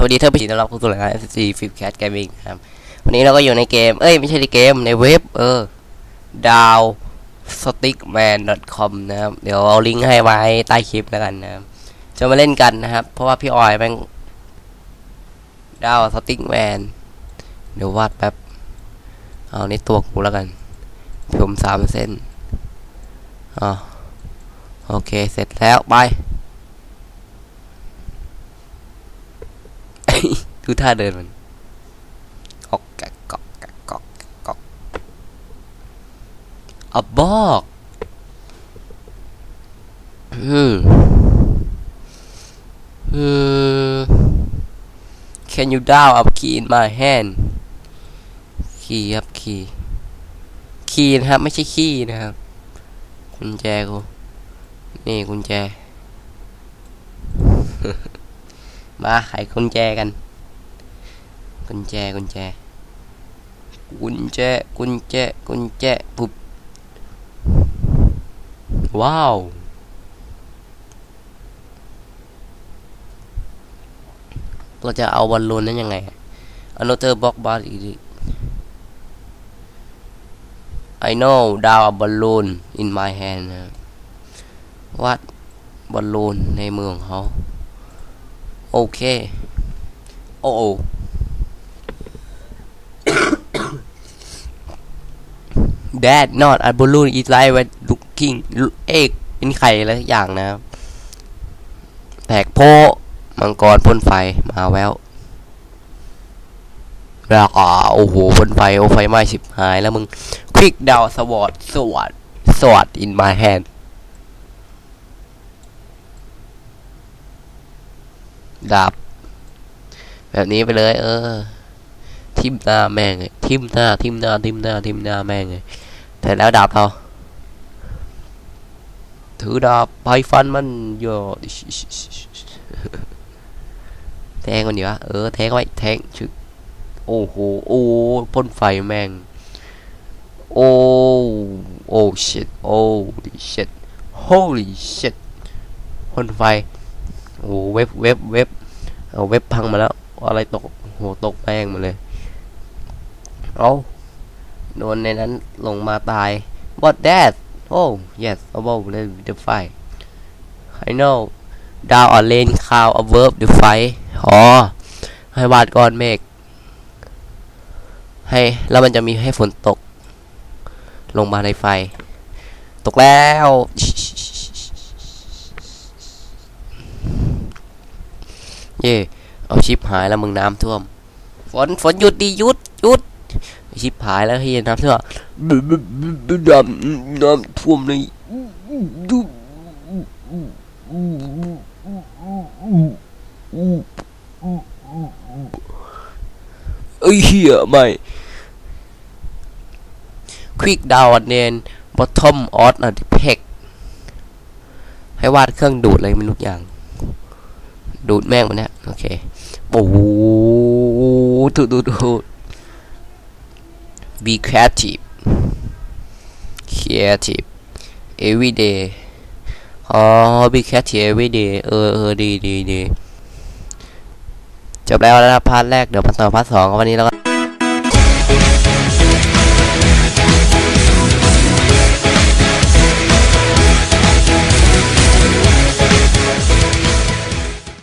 สวัสดีท่านผู้ชมต้อนรับเข้าสู่รายการ FC Flip Cat Gaming ครับ วันนี้เราก็อยู่ในเกม เอ้ย ไม่ใช่ในเกม ในเว็บ เออ down stickman.com นะครับ เดี๋ยวเอาลิงก์ให้ไว้ใต้คลิปแล้วกันนะครับ จะมาเล่นกันนะครับ เพราะว่าพี่ออยแม่ง down stickman เดี๋ยววาดแป๊บ เอาในตัวกูแล้วกัน ผมสามเส้นอ๋อโอเค เสร็จแล้ว ไป ดูท่าเดินมันออกกะกอกกะกอกกะกอกอะบอกอืมอืม Can you down up key in my hand คีย์ครับคีย์คีย์นะครับ ไม่ใช่ขี้นะครับกุญแจกูนี่กุญแจ มาไขกุญแจกัน กุญแจกุญแจ กุญแจกุญแจกุญแจปุ๊บว้าว เราจะเอาบอลลูนนั้นยังไง another box bar I know down a balloon in my hand นะครับวาดบอลลูนในมือของเขา โอเค โอ้โอ That not a balloon is like when looking เอกเป็นไข่อะไรสักอย่างนะครับแผกโพมังกรพ่นไฟมาแววแล้วก็โอ้โหพ่นไฟโอ้ไฟไหม้ชิบหายแล้วมึงควิกดาวสวอตสวอตสวอต in my hand ดาบแบบนี้ไปเลย เออ ทิมหน้าแม่งทิมหน้าทิมหน้าทิมหน้าทิมหน้าแม่งเลย แต่แล้วดาบเรา ถือดาบไปฟันมันโยแทงมันดีวะเออแทงไว้แทงชึกโอ้โหโอ้พ่นไฟแม่งโอ้โอ้ shit โอ้ shit holy shit พ่นไฟโอ้เว็บเว็บเว็บเอาเว็บพังมาแล้วอะไรตกโหตกแป้งมาเลยเอา โดนในนั้นลงมาตาย what that oh yes above the fight I know down a lane cloud above the fight อ๋อให้วาดก้อนเมฆให้แล้วมันจะมีให้ฝนตก ลงมาในไฟ ตกแล้ว เย่เอาชิปหายแล้วมึงน้ำท่วม ฝนฝนหยุดดิหยุดหยุด ชิปหายแล้วเฮียน้ำท่วมน้ำน้ำท่วมเลยดูเอ้ยเฮียไม่ Quick down and then bottom of the pack ให้วาดเครื่องดูดอะไรไม่รู้อย่าง ดูดแม่งมันเนี่ยโอเค โอ้โหดูดดูดดูด be creative creative every day อ๋อ be creative every day เออเออดีดีดีจบแล้วนะครับพาร์ทแรกเดี๋ยวมาต่อพาร์ทสองวันนี้แล้วก็